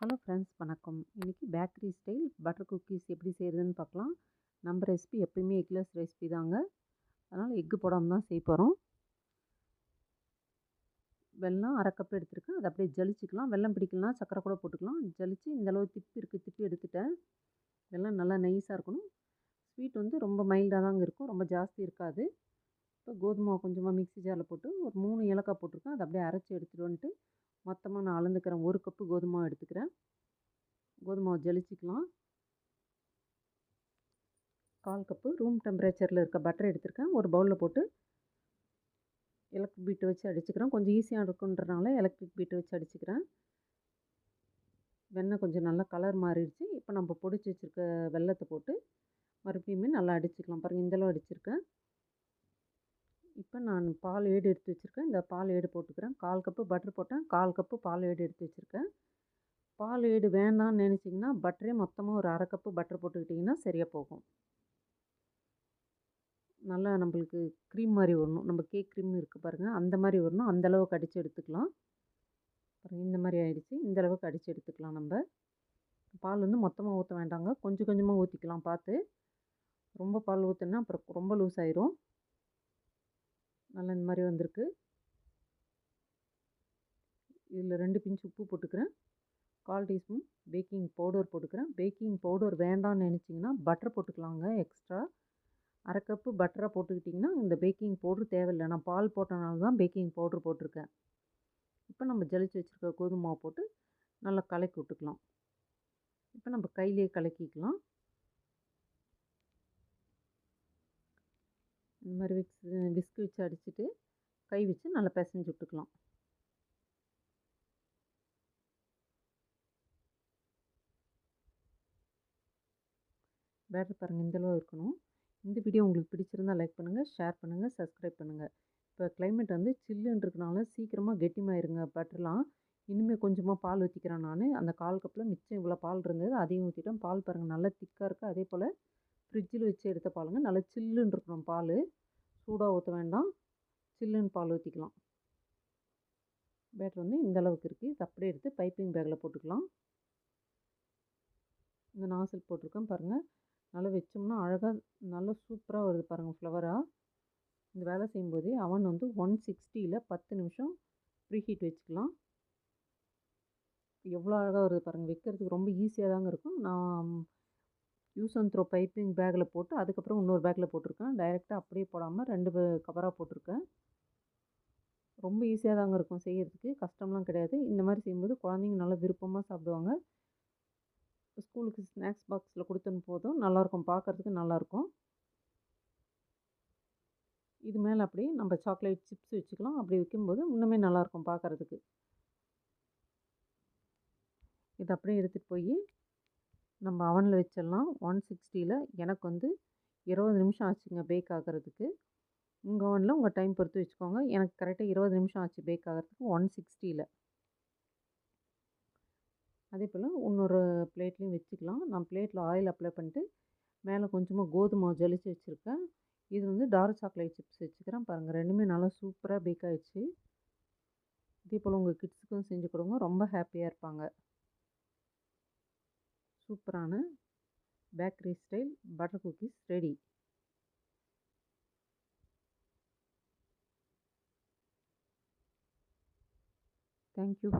Hello friends வணக்கம். இன்றைக்கி bakery style butter cookies எப்படி செய்கிறதுன்னு பார்க்கலாம் நம்ம ரெசிபி எப்பயுமே எக்லெஸ் ரெசிபி தாங்க. அதனால் எக்கு போடாமல் தான் செய்ய போகிறோம் வெள்ளம் அரை கப் எடுத்துருக்கேன். அதை அப்படியே ஜலிச்சுக்கலாம். வெல்லம் பிடிக்கலாம் சக்கரை கூட போட்டுக்கலாம். ஜலித்து இந்தளவு திப்பி இருக்குது திப்பி எடுத்துட்டேன். வெள்ளம் நல்லா நைஸாக இருக்கணும். ஸ்வீட் வந்து ரொம்ப மைல்டாக தாங்க இருக்கும். ரொம்ப ஜாஸ்தி இருக்காது. இப்போ கோதுமை கொஞ்சமாக மிக்ஸி ஜாரில் போட்டு ஒரு மூணு ஏலக்காய் போட்டிருக்கேன். அதை அப்படியே அரைச்சி எடுத்துகிட்டு வந்துட்டு மொத்தமாக நான் அளந்துக்கிறேன். ஒரு கப்பு கோதுமை எடுத்துக்கிறேன். கோதுமை ஜலிச்சிக்கலாம். கால் கப்பு ரூம் டெம்பரேச்சரில் இருக்க பட்டர் எடுத்திருக்கேன். ஒரு பவுலில் போட்டு எலக்ட்ரிக் பீட்டு வச்சு அடிச்சுக்கிறேன். கொஞ்சம் ஈஸியாக இருக்குன்றனால எலக்ட்ரிக் பீட்டு வச்சு அடிச்சுக்கிறேன். வெண்ணெய் கொஞ்சம் நல்லா கலர் மாறிடுச்சு. இப்போ நம்ம பொடிச்சு வச்சுருக்க வெள்ளத்தை போட்டு மறுபடியுமே நல்லா அடிச்சுக்கலாம். பாருங்கள் இந்தளவு அடிச்சிருக்கேன். இப்போ நான் பால் ஏடு எடுத்து வச்சுருக்கேன். இந்த பால் ஏடு போட்டுக்கிறேன். கால் கப்பு பட்டர் போட்டேன். கால் கப்பு பால் ஏடு எடுத்து வச்சுருக்கேன். பால் ஏடு வேண்டாம்னு நினச்சிங்கன்னா பட்டரே மொத்தமாக ஒரு அரை கப்பு பட்டர் போட்டுக்கிட்டிங்கன்னா சரியாக போகும். நல்லா நம்மளுக்கு க்ரீம் மாதிரி வரணும். நம்ம கேக் க்ரீம் இருக்குது பாருங்கள் அந்த மாதிரி வரணும். அந்தளவுக்கு அடித்து எடுத்துக்கலாம். பாருங்கள் இந்த மாதிரி ஆகிடுச்சு இந்த அளவுக்கு அடித்து எடுத்துக்கலாம் நம்ம. பால் வந்து மொத்தமாக ஊற்ற வேண்டாங்க. கொஞ்சம் கொஞ்சமாக ஊற்றிக்கலாம் பார்த்து ரொம்ப பால் ஊற்றுனா அப்புறம் ரொம்ப லூஸ் ஆயிரும். நல்லா இந்த மாதிரி வந்திருக்கு. இதில் ரெண்டு பிஞ்சு உப்பு போட்டுக்கிறேன். கால் டீஸ்பூன் பேக்கிங் பவுடர் போட்டுக்கிறேன். பேக்கிங் பவுடர் வேண்டாம்னு நினச்சிங்கன்னா பட்டர் போட்டுக்கலாங்க எக்ஸ்ட்ரா. அரை கப்பு பட்டராக போட்டுக்கிட்டிங்கன்னா இந்த பேக்கிங் பவுட்ரு தேவையில்லை. நான் பால் போட்டனால தான் பேக்கிங் பவுட்ரு போட்டிருக்கேன். இப்போ நம்ம ஜலிச்சு வச்சுருக்க கோதுமை போட்டு நல்லா கலக்கி விட்டுக்கலாம். இப்போ நம்ம கையிலே கலக்கிக்கலாம். இந்த மாதிரி விக்ஸ் விஸ்கு வச்சு அடிச்சுட்டு கை வச்சு நல்லா பிசைஞ்சு விட்டுக்கலாம். பேட்டர் பாருங்கள் இந்தளவு இருக்கணும். இந்த வீடியோ உங்களுக்கு பிடிச்சிருந்தால் லைக் பண்ணுங்கள் ஷேர் பண்ணுங்கள் சப்ஸ்கிரைப் பண்ணுங்கள் இப்போ கிளைமேட் வந்து சில்லுன்னு இருக்கனால சீக்கிரமாக கெட்டிமாயிருங்க. பட்டர்லாம் இனிமேல் கொஞ்சமாக பால் ஊற்றிக்கிறேன் நான். அந்த கால் கப்பில் மிச்சம் இவ்வளோ பால் இருந்தது அதையும் ஊற்றிட்டேன் பால் பாருங்கள் நல்லா திக்காக இருக்குது அதே போல் ஃப்ரிட்ஜில் வச்சு எடுத்த பாலுங்க. நல்லா சில்லுன்னு இருக்கணும் பால். சூடாக ஊற்ற வேண்டாம். சில்லுன்னு பால் ஊற்றிக்கலாம் பேட்டர் வந்து இந்த அளவுக்கு இருக்குது இது அப்படியே எடுத்து பைப்பிங் பேக்கில் போட்டுக்கலாம். இந்த நாசில் போட்டிருக்கேன் பாருங்கள் நல்லா வச்சோம்னா அழகாக நல்லா சூப்பராக வருது பாருங்கள் ஃப்ளவராக இந்த வேலை செய்யும்போதே அவன் வந்து ஒன் சிக்ஸ்டியில் பத்து நிமிஷம் ப்ரீ ஹீட் வச்சுக்கலாம். எவ்வளோ அழகாக வருது பாருங்கள் வைக்கிறதுக்கு ரொம்ப ஈஸியாக தாங்க இருக்கும். நான் யூஸ் அண்ட் த்ரோ பைப்பிங் பேக்கில் போட்டு அதுக்கப்புறம் இன்னொரு பேக்கில் போட்டிருக்கேன். டைரெக்டாக அப்படியே போடாமல் ரெண்டு கவராக போட்டிருக்கேன். ரொம்ப ஈஸியாக தாங்க இருக்கும் செய்கிறதுக்கு கஷ்டம்லாம் கிடையாது. இந்த மாதிரி செய்யும்போது குழந்தைங்க நல்லா விருப்பமாக சாப்பிடுவாங்க. ஸ்கூலுக்கு ஸ்நாக்ஸ் பாக்ஸில் கொடுத்தனு போதும் நல்லாயிருக்கும். பார்க்குறதுக்கு நல்லாயிருக்கும். இது மேலே அப்படியே நம்ம சாக்லேட் சிப்ஸ் வச்சுக்கலாம். அப்படி வைக்கும்போது இன்னுமே நல்லாயிருக்கும் பார்க்குறதுக்கு. இது அப்படியே எடுத்துகிட்டு போய் நம்ம அவனில் வச்சிடலாம். ஒன் சிக்ஸ்டியில் எனக்கு வந்து இருபது நிமிஷம் ஆச்சுங்க பேக் ஆகிறதுக்கு. உங்கள் அவனில் உங்கள் டைம் பொறுத்து வச்சுக்கோங்க. எனக்கு கரெக்டாக இருபது நிமிஷம் ஆச்சு பேக் ஆகிறதுக்கு ஒன் சிக்ஸ்டியில் அதே போல் இன்னொரு பிளேட்லேயும் வச்சுக்கலாம். நான் பிளேட்டில் ஆயில் அப்ளை பண்ணிட்டு மேலே கொஞ்சமாக கோதுமை ஜலிச்சு வச்சுருக்கேன். இது வந்து டார்க் சாக்லேட் சிப்ஸ் வச்சுக்கிறேன். பாருங்கள் ரெண்டுமே நல்லா சூப்பராக பேக் ஆகிடுச்சு இதே போல் உங்கள் கிட்ஸுக்கும் செஞ்சு கொடுங்க. ரொம்ப ஹாப்பியாக இருப்பாங்க. சூப்பரான bakery style butter cookies ready thank you